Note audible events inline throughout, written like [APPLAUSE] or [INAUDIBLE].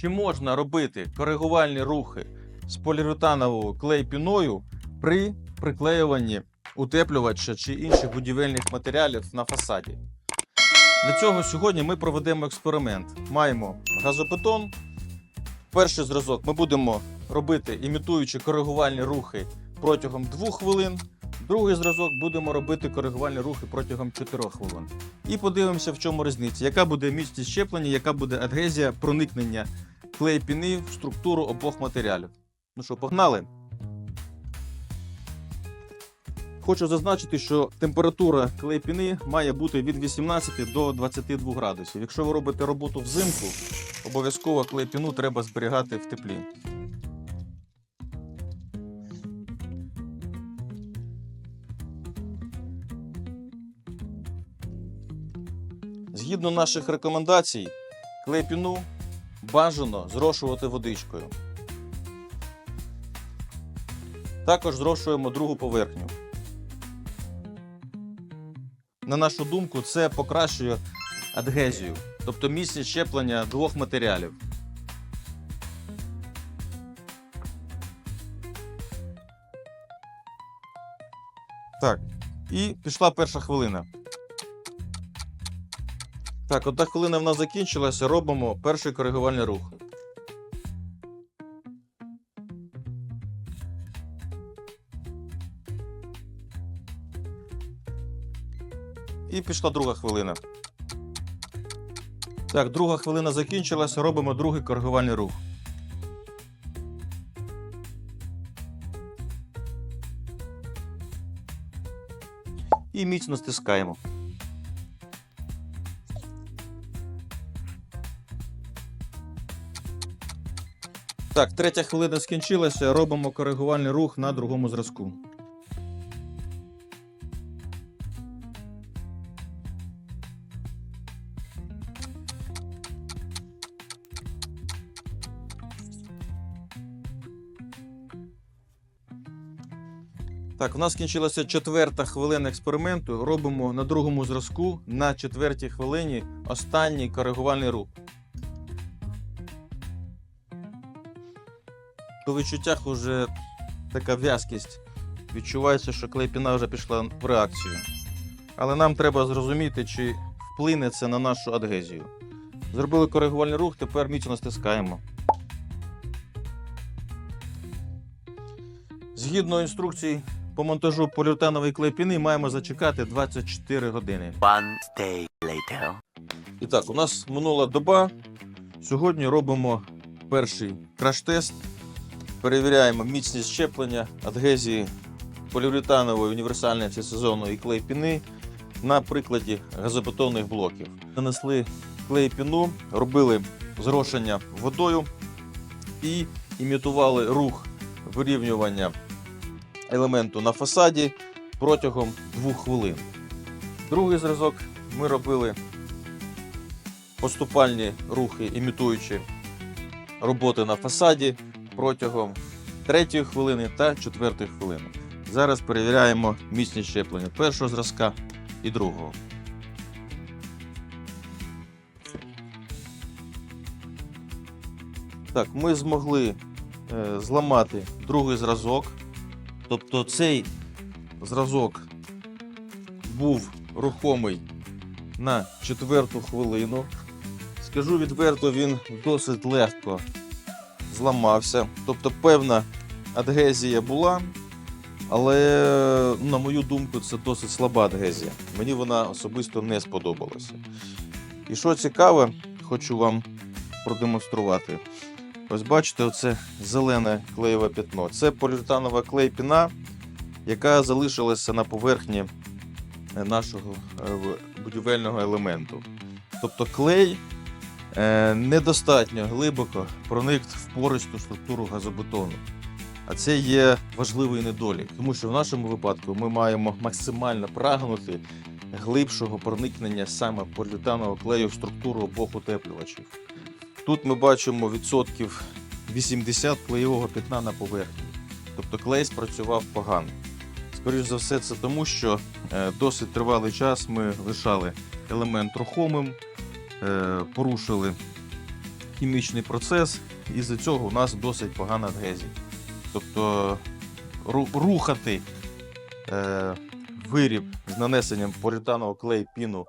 Чи можна робити коригувальні рухи з поліуретановою клей-піною при приклеюванні утеплювача чи інших будівельних матеріалів на фасаді? Для цього сьогодні ми проведемо експеримент. Маємо газобетон. Перший зразок ми будемо робити, імітуючи коригувальні рухи протягом 2 хвилин. Другий зразок будемо робити коригувальні рухи протягом 4 хвилин. І подивимося, в чому різниця, яка буде міцність щеплення, яка буде адгезія проникнення клей-піни в структуру обох матеріалів. Ну що, погнали? Хочу зазначити, що температура клей-піни має бути від 18 до 22 градусів. Якщо ви робите роботу взимку, обов'язково клей-піну треба зберігати в теплі. Згідно наших рекомендацій, клей-піну бажано зрошувати водичкою. Також зрошуємо другу поверхню. На нашу думку, це покращує адгезію, тобто міцність щеплення двох матеріалів. Так, і пішла перша хвилина. Так, одна хвилина в нас закінчилася. Робимо перший коригувальний рух. І пішла друга хвилина. Так, друга хвилина закінчилася. Робимо другий коригувальний рух. І міцно стискаємо. Так, третя хвилина скінчилася. Робимо коригувальний рух на другому зразку. Так, у нас скінчилася четверта хвилина експерименту. Робимо на другому зразку на четвертій хвилині останній коригувальний рух. По відчуттях вже така в'язкість. Відчувається, що клейпіна вже пішла в реакцію. Але нам треба зрозуміти, чи вплине це на нашу адгезію. Зробили коригувальний рух, тепер міцно стискаємо. Згідно інструкцій по монтажу поліуретанової клейпіни маємо зачекати 24 години. One day later. І так, у нас минула доба. Сьогодні робимо перший краш-тест. Перевіряємо міцність щеплення, адгезії поліуретанової універсальної всесезонної клей-піни на прикладі газобетонних блоків. Нанесли клей-піну, робили зрошення водою і імітували рух вирівнювання елементу на фасаді протягом 2 хвилин. Другий зразок ми робили поступальні рухи, імітуючи роботи на фасаді протягом третьої хвилини та четвертої хвилини. Зараз перевіряємо міцність щеплення першого зразка і другого. Так, ми змогли е, зламати другий зразок. Тобто цей зразок був рухомий на четверту хвилину. Скажу відверто, він досить легко зламався. Тобто певна адгезія була, але, на мою думку, це досить слаба адгезія. Мені вона особисто не сподобалася. І що цікаве, хочу вам продемонструвати. Ось бачите, оце зелене клеєве пятно. Це поліуретанова клей-піна, яка залишилася на поверхні е, нашого е, будівельного елементу. Тобто клей недостатньо глибоко проник в пористу структуру газобетону. А це є важливий недолік, тому що в нашому випадку ми маємо максимально прагнути глибшого проникнення саме поліуретанового клею в структуру обох утеплювачів. Тут ми бачимо відсотків 80 клеєвого пятна на поверхні. Тобто клей спрацював погано. Скоріше за все, це тому, що е, досить тривалий час ми лишали елемент рухомим, е, порушили хімічний процес, і з цього у нас досить погана адгезія. Тобто рухати е, виріб з нанесенням поліетанового клею піну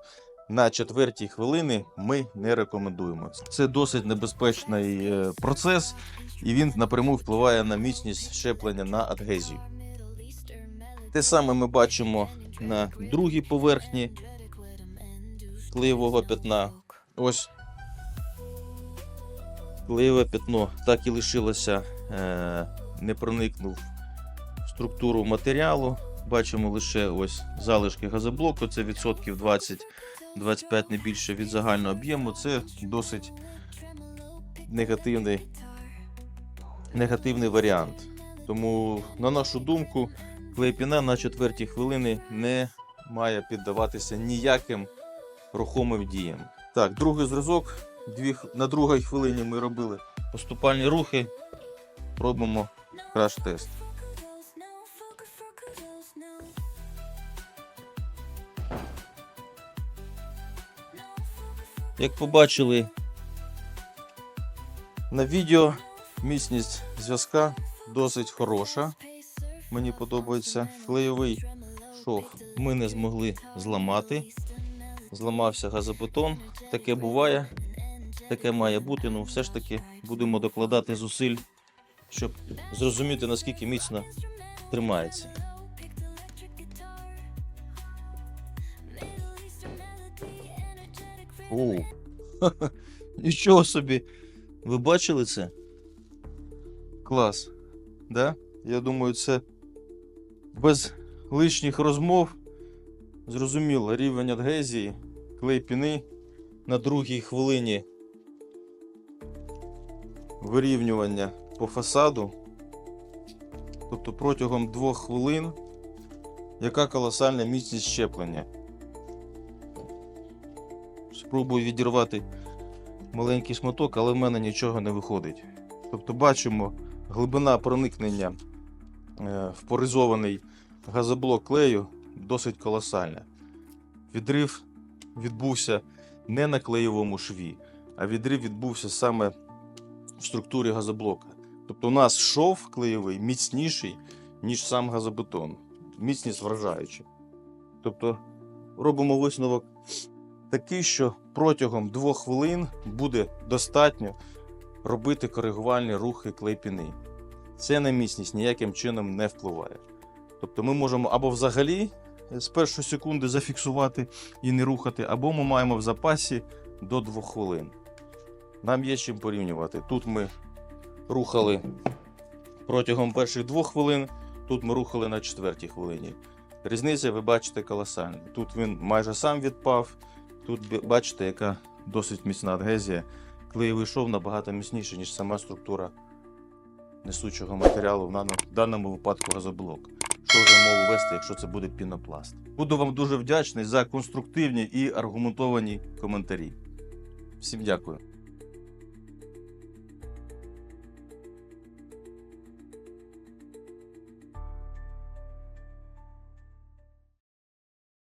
на четвертій хвилини ми не рекомендуємо. Це досить небезпечний е, процес, і він напряму впливає на міцність щеплення на адгезію. Те саме ми бачимо на другій поверхні клеєвого пятна. Ось клеєве пятно так і лишилося, е, не проникнув в структуру матеріалу. Бачимо лише ось залишки газоблоку, це відсотків 20-25 не більше від загального об'єму. Це досить негативний, негативний варіант. Тому, на нашу думку, клейпіна на четвертій хвилини не має піддаватися ніяким рухомим діям. Так, другий зразок. Дві, на другій хвилині ми робили поступальні рухи. Робимо краш-тест. Як побачили на відео, міцність зв'язка досить хороша. Мені подобається. Клейовий шов ми не змогли зламати. Зламався газобетон. Таке буває, таке має бути. Ну, все ж таки будемо докладати зусиль, щоб зрозуміти, наскільки міцно тримається. О, [LAUGHS] нічого собі. Ви бачили це? Клас. Да? Я думаю, це без лишніх розмов. Зрозуміло, рівень адгезії, клей піни на другій хвилині вирівнювання по фасаду. Тобто протягом двох хвилин яка колосальна міцність щеплення. Спробую відірвати маленький шматок, але в мене нічого не виходить. Тобто бачимо глибина проникнення е, в поризований газоблок клею досить колосальна. Відрив відбувся не на клеєвому шві, а відрив відбувся саме в структурі газоблока. Тобто у нас шов клеєвий міцніший, ніж сам газобетон. Міцність вражаюча. Тобто робимо висновок такий, що протягом двох хвилин буде достатньо робити коригувальні рухи клейпіни. Це на міцність ніяким чином не впливає. Тобто ми можемо або взагалі з першої секунди зафіксувати і не рухати, або ми маємо в запасі до 2 хвилин. Нам є чим порівнювати. Тут ми рухали протягом перших 2 хвилин, тут ми рухали на четвертій хвилині. Різниця, ви бачите, колосальна. Тут він майже сам відпав. Тут бачите, яка досить міцна адгезія. Клеєвий шов набагато міцніший, ніж сама структура несучого матеріалу, в даному випадку газоблок. Що мов вести, якщо це буде пінопласт. Буду вам дуже вдячний за конструктивні і аргументовані коментарі. Всім дякую.